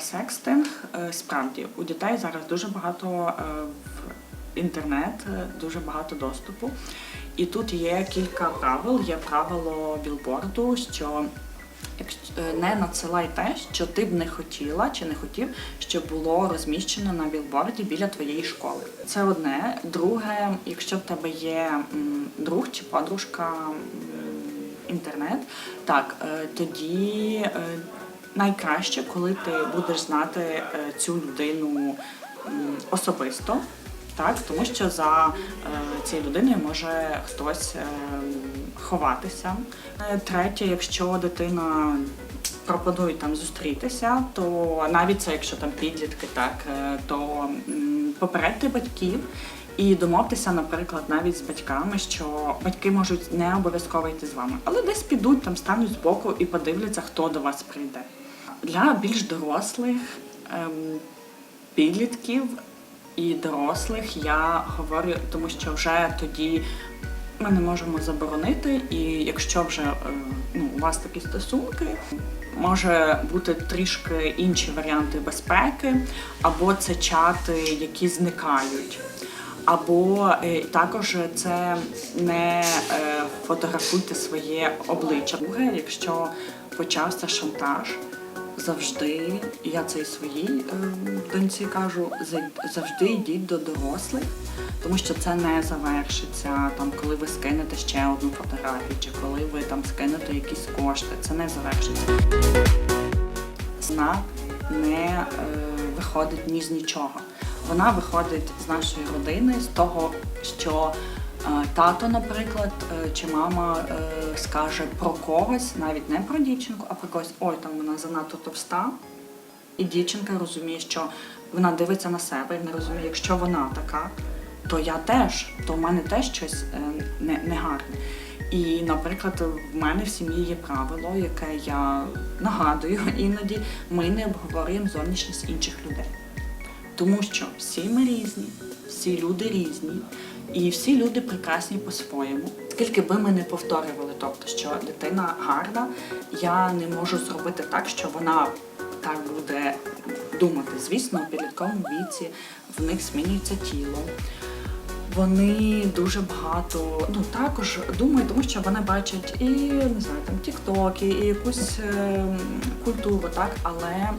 секстинг, е, справді у дітей зараз дуже багато е, в інтернет, е, дуже багато доступу. І тут є кілька правил. Є правило білборду, що не надсилай те, що ти б не хотіла чи не хотів, щоб було розміщено на білборді біля твоєї школи. Це одне. Друге, якщо в тебе є друг чи подружка інтернет, так тоді найкраще, коли ти будеш знати е, цю людину особисто. Так, тому що за е, цією людиною може хтось е, ховатися. Третє, якщо дитина пропонує там зустрітися, то навіть це якщо там підлітки, так то м, попередьте батьків. І домовтеся, наприклад, навіть з батьками, що батьки можуть не обов'язково йти з вами, але десь підуть, там стануть збоку і подивляться, хто до вас прийде. Для більш дорослих ем, підлітків і дорослих я говорю, тому що вже тоді ми не можемо заборонити, і якщо вже е, ну, у вас такі стосунки, може бути трішки інші варіанти безпеки, або це чати, які зникають. Або е, також це не е, фотографуйте своє обличчя. Друге, якщо почався шантаж, завжди, я це і своїй е, доньці кажу, завжди йдіть до дорослих, тому що це не завершиться там, коли ви скинете ще одну фотографію, чи коли ви там скинете якісь кошти. Це не завершиться. Вона не е, виходить ні з нічого. Вона виходить з нашої родини, з того, що тато, наприклад, е, чи мама е, скаже про когось, навіть не про дівчинку, а про когось, ой, там вона занадто товста. І дівчинка розуміє, що вона дивиться на себе і вона розуміє, якщо вона така, то я теж, то в мене теж щось е, не- негарне. І, наприклад, в мене в сім'ї є правило, яке я нагадую іноді, ми не обговорюємо зовнішність інших людей. Тому що всі ми різні, всі люди різні, і всі люди прекрасні по-своєму. Скільки би ми не повторювали, тобто, що дитина гарна, я не можу зробити так, що вона так буде думати. Звісно, у підлітковому віці в них змінюється тіло. Вони дуже багато ну також думають, тому що вони бачать і не знаю, там тіктоки, і якусь е, культуру, так, але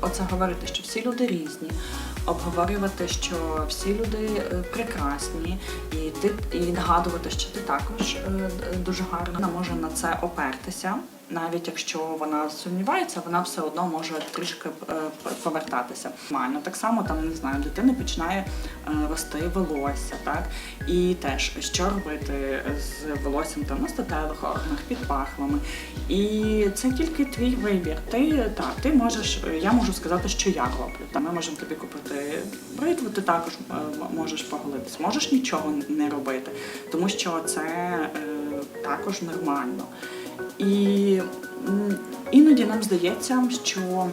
оце говорити, що всі люди різні, обговорювати, що всі люди е, прекрасні, і ти і нагадувати, що ти також е, дуже гарна. Вона може на це опертися. Навіть якщо вона сумнівається, вона все одно може трішки е, повертатися. Нормально. Так само там не знаю, дитина починає рости волосся, так і теж що робити з волоссям там на статевих органах, під пахвами. І це тільки твій вибір. Ти так, ти можеш, я можу сказати, що я роблю. Та ми можемо тобі купити бритву, ти також е, можеш поголитись. Можеш нічого не робити, тому що це е, також нормально. І іноді нам здається, що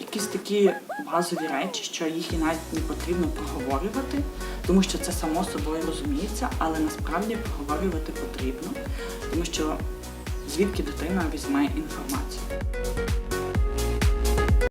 якісь такі базові речі, що їх і навіть не потрібно проговорювати, тому що це само собою розуміється, але насправді проговорювати потрібно, тому що звідки дитина візьме інформацію.